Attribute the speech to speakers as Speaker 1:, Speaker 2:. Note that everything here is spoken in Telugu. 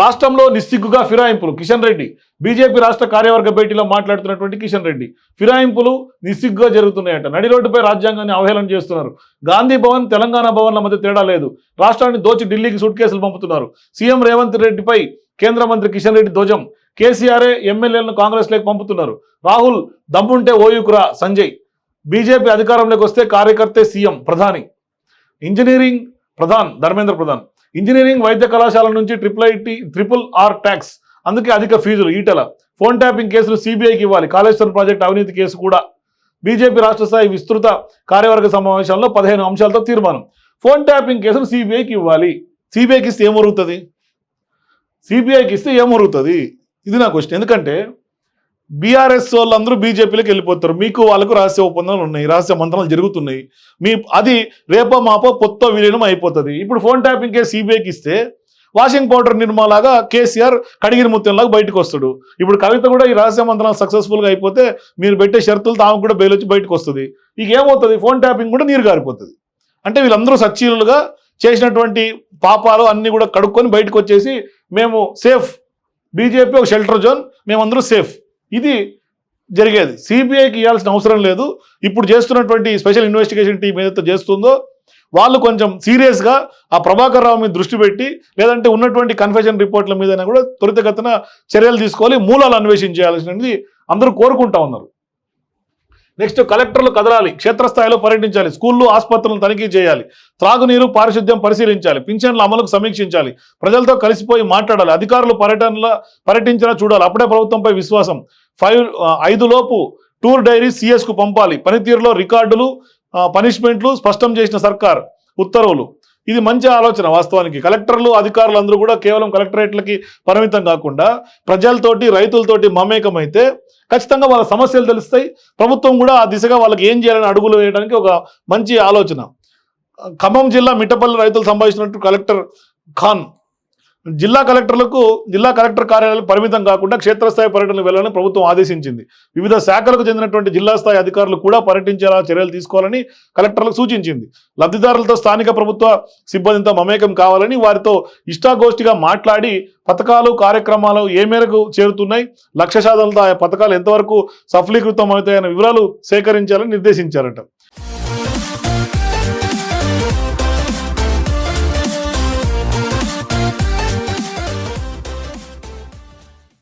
Speaker 1: రాష్ట్రంలో నిస్సిగ్గుగా ఫిరాయింపులు. కిషన్ రెడ్డి. బీజేపీ రాష్ట్ర కార్యవర్గ భేటీలో మాట్లాడుతున్నటువంటి కిషన్ రెడ్డి. ఫిరాయింపులు నిస్సిగ్గుగా జరుగుతున్నాయట. నడి రోడ్డుపై రాజ్యాంగాన్ని అవహేళన చేస్తున్నారు. గాంధీ భవన్ తెలంగాణ భవన్ల మధ్య తేడా లేదు. రాష్ట్రాన్ని దోచి ఢిల్లీకి సూట్ కేసులు పంపుతున్నారు. సీఎం రేవంత్ రెడ్డిపై కేంద్ర మంత్రి కిషన్ రెడ్డి ధ్వజం. కేసీఆర్ఏ ఎమ్మెల్యేలను కాంగ్రెస్లోకి పంపుతున్నారు. రాహుల్ దమ్ముంటే ఓయుకురా సంజయ్. బీజేపీ అధికారంలోకి వస్తే కార్యకర్తే సీఎం ప్రధాని. ఇంజనీరింగ్ ప్రధాన్ ధర్మేంద్ర ప్రధాన్. ఇంజనీరింగ్ వైద్య కళాశాల నుంచి triple IT triple R tax అందుకే అధిక ఫీజులు ఈటల. ఫోన్ ట్యాపింగ్ కేసులు సిబిఐకి ఇవ్వాలి. కాళేశ్వరం ప్రాజెక్ట్ అవినీతి కేసు కూడా. బీజేపీ రాష్ట్ర స్థాయి విస్తృత కార్యవర్గ సమావేశంలో పదిహేను అంశాలతో తీర్మానం. ఫోన్ ట్యాపింగ్ కేసులు సిబిఐకి ఇవ్వాలి. సిబిఐకి ఇస్తే ఏమరుగుతుంది? సిబిఐకి ఇస్తే ఏమరుగుతుంది? ఇది నా క్వశ్చన్ ఎందుకంటే బీఆర్ఎస్ వాళ్ళందరూ బీజేపీలోకి వెళ్ళిపోతారు. మీకు వాళ్ళకు రహస్య ఒప్పందాలు ఉన్నాయి. రహస్య మంత్రాలు జరుగుతున్నాయి. మీ అది రేపో మాపో కొత్త విలీనం అయిపోతుంది. ఇప్పుడు ఫోన్ ట్యాపింగ్ కేసు సిబిఐకి ఇస్తే వాషింగ్ పౌడర్ నిర్మాలాగా కేసీఆర్ కడిగిరి ముత్యంలాగా బయటకు వస్తాడు. ఇప్పుడు కవిత కూడా ఈ రహస్య మంత్రాలు సక్సెస్ఫుల్గా అయిపోతే మీరు పెట్టే షరతులు తాము కూడా బెయిల్ వచ్చి బయటకు వస్తుంది. ఇక ఏమవుతుంది? ఫోన్ ట్యాపింగ్ కూడా నీరు గారిపోతుంది. అంటే వీళ్ళందరూ సచ్చీలుగా చేసినటువంటి పాపాలు అన్నీ కూడా కడుక్కొని బయటకు వచ్చేసి మేము సేఫ్. బీజేపీ ఒక షెల్టర్ జోన్ మేమందరూ సేఫ్. ఇది జరిగేది. సిబిఐకి ఇవ్వాల్సిన అవసరం లేదు. ఇప్పుడు చేస్తున్నటువంటి స్పెషల్ ఇన్వెస్టిగేషన్ టీం ఏదైతే చేస్తుందో వాళ్ళు కొంచెం సీరియస్గా ఆ ప్రభాకర్ రావు మీద దృష్టి పెట్టి లేదంటే ఉన్నటువంటి కన్ఫెషన్ రిపోర్ట్ల మీద కూడా త్వరితగతిన చర్యలు తీసుకోవాలి మూలాలు అన్వేషించాల్సినది అందరూ కోరుకుంటా ఉన్నారు. నెక్స్ట్ కలెక్టర్లు కదలాలి క్షేత్రస్థాయిలో పర్యటించాలి స్కూళ్ళు ఆసుపత్రులను తనిఖీ చేయాలి త్రాగునీరు పారిశుద్ధ్యం పరిశీలించాలి పింఛన్ల అమలుకు సమీక్షించాలి ప్రజలతో కలిసిపోయి మాట్లాడాలి అధికారులు పర్యటనల పర్యటించినా చూడాలి అప్పుడే ప్రభుత్వంపై విశ్వాసం. ఫైవ్ ఐదు లోపు టూర్ డైరీ సిఎస్కు పంపాలి పనితీరులో రికార్డులు పనిష్మెంట్లు స్పష్టం చేసిన సర్కార్. ఉత్తర్వులు. ఇది మంచి ఆలోచన వాస్తవానికి. కలెక్టర్లు అధికారులు అందరూ కూడా కేవలం కలెక్టరేట్లకి పరిమితం కాకుండా ప్రజలతోటి రైతులతోటి మమేకమైతే ఖచ్చితంగా వాళ్ళ సమస్యలు తెలుస్తాయి. ప్రభుత్వం కూడా ఆ దిశగా వాళ్ళకి ఏం చేయాలని అడుగులు వేయడానికి ఒక మంచి ఆలోచన. ఖమ్మం జిల్లా మిట్టపల్లి రైతులు సంభాషించినట్టు కలెక్టర్ ఖాన్ జిల్లా కలెక్టర్లకు జిల్లా కలెక్టర్ కార్యాలయాలు పరిమితం కాకుండా క్షేత్రస్థాయి పర్యటనలు వెళ్ళాలని ప్రభుత్వం ఆదేశించింది. వివిధ శాఖలకు చెందినటువంటి జిల్లా స్థాయి అధికారులు కూడా పర్యటించేలా చర్యలు తీసుకోవాలని కలెక్టర్లకు సూచించింది. లబ్ధిదారులతో స్థానిక ప్రభుత్వ సిబ్బందితో మమేకం కావాలని వారితో ఇష్టాగోష్ఠిగా మాట్లాడి పథకాలు కార్యక్రమాలు ఏ మేరకు చేరుతున్నాయి లక్ష్య సాధనలతో ఆ పథకాలు ఎంతవరకు సఫలీకృతం అవుతాయన్న వివరాలు సేకరించాలని నిర్దేశించారట.